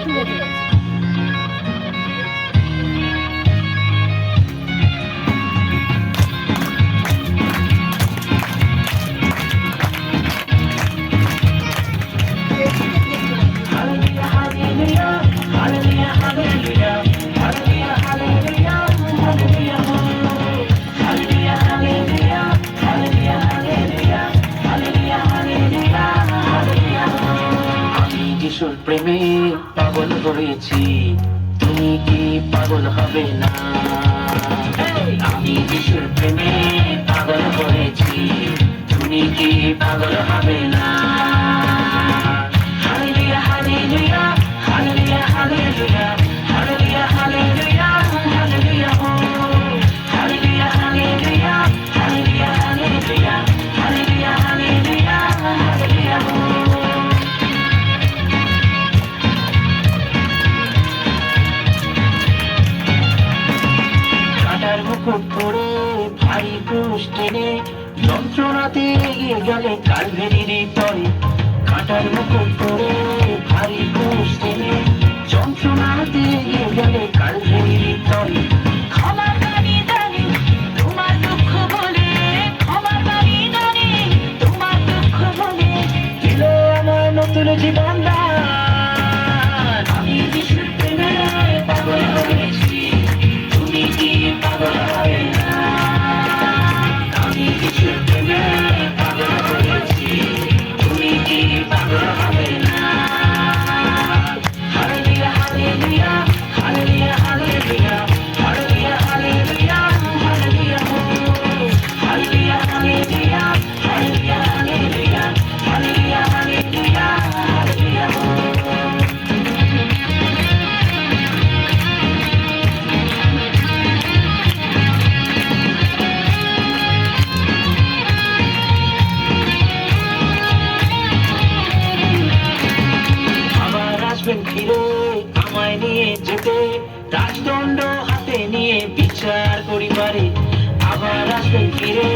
একটু শিশুর প্রেমে পাগল হয়েছি। তুমি কি পাগল হবে না? তোরে ভারী ক্রুশ টেনে যন্ত্রণাতে এগিয়ে গেলে কালভেরির তরে কাটার মতো পরে ভারী ক্রুশ টেনে যন্ত্রণাতে এগিয়ে গেলে কালভেরির তরে জীবন Thank you. যেতে রাজদণ্ড হাতে নিয়ে বিচার করি পারে আবার আসবে ফিরে